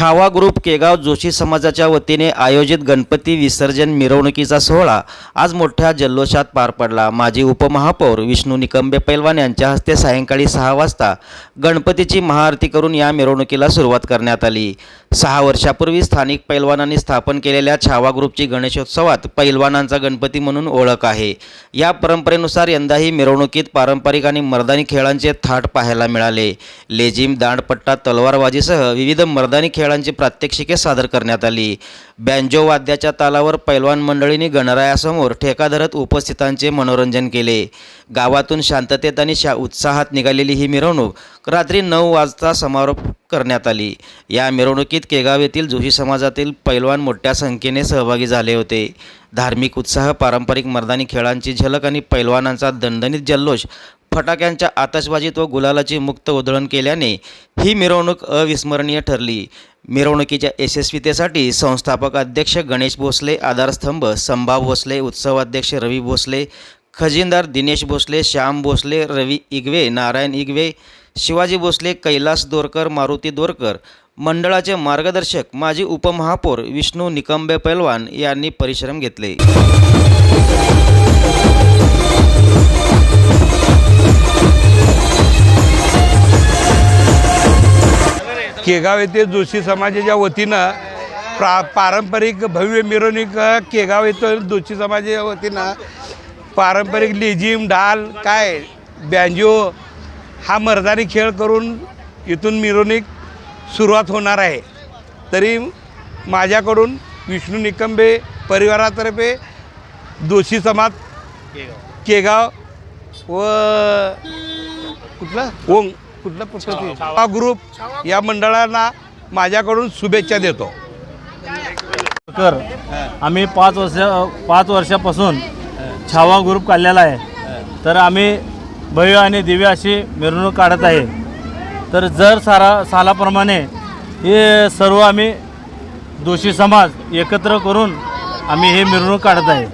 Chhava group Kegaon Joshi समाजाच्या वतीने आयोजित गणपती विसर्जन मिरवणुकीचा सोहळा आज मोठ्या जल्लोषात पार पडला. माजी उपमहापौर विष्णू निकंबे पैलवान यांच्या हस्ते सायंकाळी सहा वाजता गणपतीची महाआरती करून या मिरवणुकीला सुरुवात करण्यात आली. सहा वर्षापूर्वी स्थानिक पैलवानांनी स्थापन केलेल्या छावा ग्रुपची गणेशोत्सवात पैलवानांचा गणपती म्हणून ओळख आहे. या परंपरेनुसार यंदाही मिरवणुकीत पारंपरिक आणि मर्दानी खेळांचे थाट पाहायला मिळाले. लेझिम दांडपट्टा तलवारबाजीसह विविध मर्दानी खेळांची प्रात्यक्षिके सादर करण्यात आली. बँजो वाद्याच्या तालावर पैलवान मंडळींनी गणरायासमोर ठेका धरत उपस्थितांचे मनोरंजन केले. गावातून शांततेत आणि शा उत्साहात निघालेली ही मिरवणूक रात्री नऊ वाजता समारोप करण्यात आली. या मिरवणुकीत केगाव येथील जोशी समाजातील पैलवान मोठ्या संख्येने सहभागी झाले होते. धार्मिक उत्साह पारंपरिक मर्दानी खेळांची झलक आणि पैलवानांचा दणदणीत जल्लोष फटाक्यांच्या आतषबाजीत व गुलालाची मुक्त उधळण केल्याने ही मिरवणूक अविस्मरणीय ठरली. मिरवणुकीच्या यशस्वीतेसाठी संस्थापक अध्यक्ष गणेश भोसले आधारस्तंभ संभाव भोसले उत्सवाध्यक्ष रवी भोसले खजिनदार दिनेश भोसले श्याम भोसले रवी इगवे नारायण इगवे शिवाजी भोसले कैलास दोरकर मारुती दोरकर मंडळाचे मार्गदर्शक माजी उपमहापौर विष्णू निकंबे पैलवान यांनी परिश्रम घेतले. केगाव येथे जोशी समाजाच्या वतीनं प्रा पारंपरिक भव्य मिरवणूक केगाव येथील जोशी समाजाच्या वतीनं पारंपरिक लेझिम ढाल काय बँजो हा मर्दानी खेळ करून इथून मिरवणूक सुरुवात होणार आहे. तरी माझ्याकडून विष्णू निकंबे परिवारातर्फे दोषी समाज केगाव व कुठला? ओंग कुठला पुस्तक हा ग्रुप या मंडळांना माझ्याकडून शुभेच्छा देतो. कर आम्ही पाच वर्ष पाच वर्षापासून छावा ग्रुप काढलेला आहे. तर आम्ही भव्य आणि दिव्य अशी मिरवणूक काढत आहे. तर जर सारा सालाप्रमाणे हे सर्व आम्ही दोषी समाज एकत्र करून आम्ही हे मिरवणूक काढत आहे.